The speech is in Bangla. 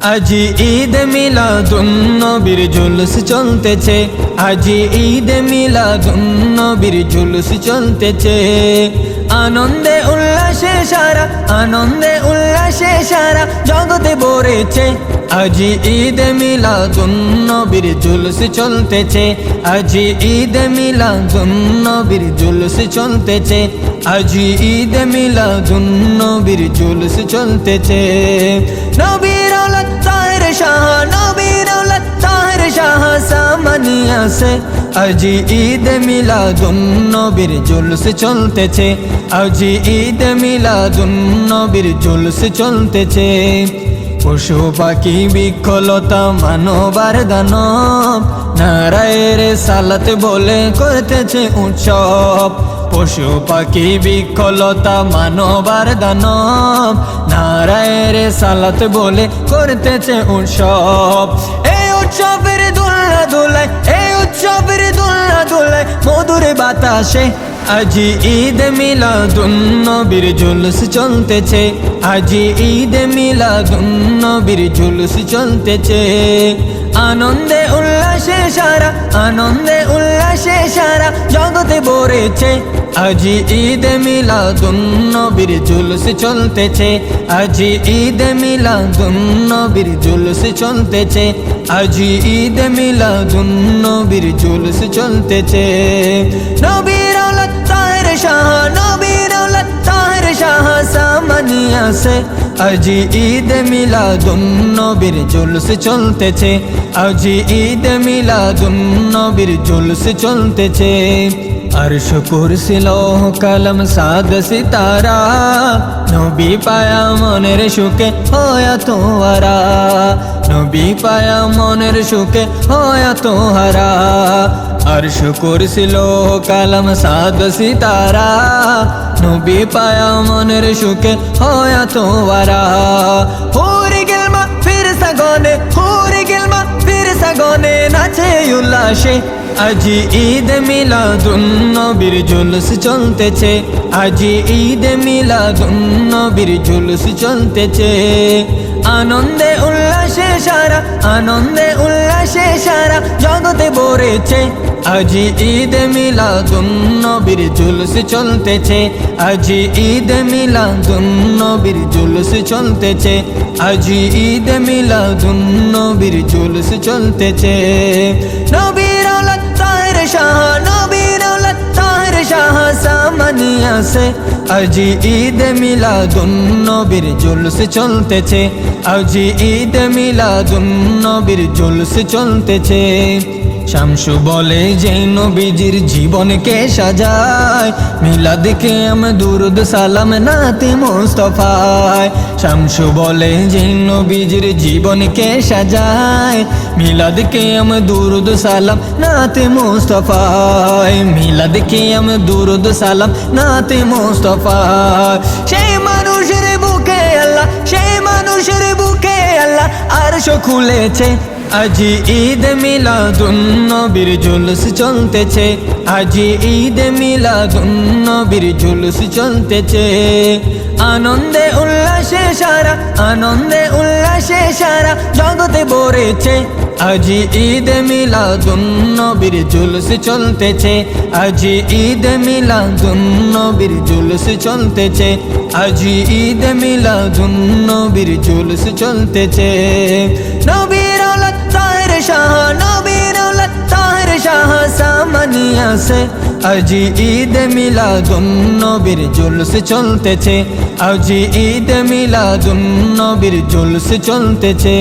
আজি ঈদ মিলাদুন নবীর জুলুস চলতেছে। আজি ঈদ মিলাদুন নবীর জুলুস চলতেছে। আনন্দে উল্লাসে উল্লাসে সারা, আনন্দে উল্লাসে সারা, জগতে বরেছে আজি ঈদ মিলা মিলাদুন বীর জুলুস চলতেছে। আজি ঈদ মিলা মিলাদুন বীর জুলুস চলতেছে। আজি ঈদ মিলা মিলাদুন বীর জুলুস চলতেছে। নবীর শাহ নবী আছে আজি ঈদ মিলাদুন নবীর জুলুস চলতেছে। আজি ঈদ মিলাদুন নবীর জুলুস চলতেছে। পশু পাখি বিক্ষলতা মানবার দানব। নারায়ের সালাত বলে করতেছে উৎসব। পশু পাখি বিক্ষলতা মানবার দানব। নারায়ের সালাত বলে করতেছে উৎসব। এই উৎসবের দোলনা দোলায় বাতাসে। আজি ঈদ মিলাদুন নবীর জুলুস চলতেছে। আজি ঈদ মিলাদুন নবীর জুলুস চলতেছে। আনন্দে উল্লাসে সারা আনন্দে উল্লাসে সারা জগতে বরেছে আজি ঈদ মিলা দুন্ন বীর জুলুস চলতেছে। আজি ঈদ মিলা দুন্ন বীর জুলুস চলতেছে। আজি ঈদ মিলা দুন্ন বীর জুলুস চলতেছে। নবীর শাহ নবী শাহ সামানি আছে আজি ঈদ মিলা নবীর জুলুস চলতেছে আজি ঈদ মিলা নবীর জুলুস চলতেছে আরশ কুরসি লোহ কলম সাদ সিতারা নবী পায়া মনের সুখে হয় তোহারা নবী পায়া মনের সুখে হয় তোহারা আরশ করছিল কালাম, সাদ, সিতারা। নবী পায়া মনের সুখে হয়া তোয়ারা। হরি গেলমা ফির সাগনে, হরি গেলমা ফির সাগনে, নাচে উল্লাসে। আজি ঈদ মিলাদুন নবীর জুলুস চলতেছে। আজি ঈদ মিলাদুন নবীর জুলুস চলতেছে। আনন্দে উল্লাসে সারা, আনন্দে উল্লাস আকাশে সারা জগতে বরেছে আজি ঈদ মিলা নবীর জুলুস চলতেছে। আজি ঈদ মিলা নবীর জুলুস চলতেছে। আজি ঈদ মিলা নবীর জুলুস চলতেছে। নবীর তার শাহান শাহ সামানি আসে আজি ঈদ মিলাদুন নবীর জুলুস চলতেছে আজি ঈদ মিলাদুন নবীর জুলুস চলতেছে শামসু বলে যে নবীজির জীবনকে সাজায়। মিলাদকে আম দুরুদ সালাম নাতে মোস্তফায়। শামসু বলে যে নবীজির জীবনকে সাজায়। মিলাদকে আম দুরুদ সালাম নাতে মোস্তফায়। মিলাদকে আম দুরুদ সালাম নাতে মোস্তফায়। সেই মানুষের বুকে আল্লাহ, সেই মানুষের বুকে আল্লাহ আরশো খুলেছে আজি ঈদ মিলা দুন্ন বীর জুলুস চলতেছে। আজি ঈদ মিলা দুন্ন বীর জুলুস চলতেছে। আনন্দে উল্লাসে সারা, আনন্দে উল্লাসে সারা জগতে বরেছে আজি ঈদ মিলা দুন্ন বীর জুলুস চলতেছে। আজি ঈদ মিলা দুন্ন বীর জুলুস চলতেছে। আজি ঈদ মিলা দুন্ন বীর জুলুস চলতেছে। নবী শাহ নবীর উলাদ তাহের শাহ সামানিয়াছে আজি ঈদ মিলা নবীর জুলুস চলতেছে আজি ঈদ মিলা নবীর জুলুস চলতেছে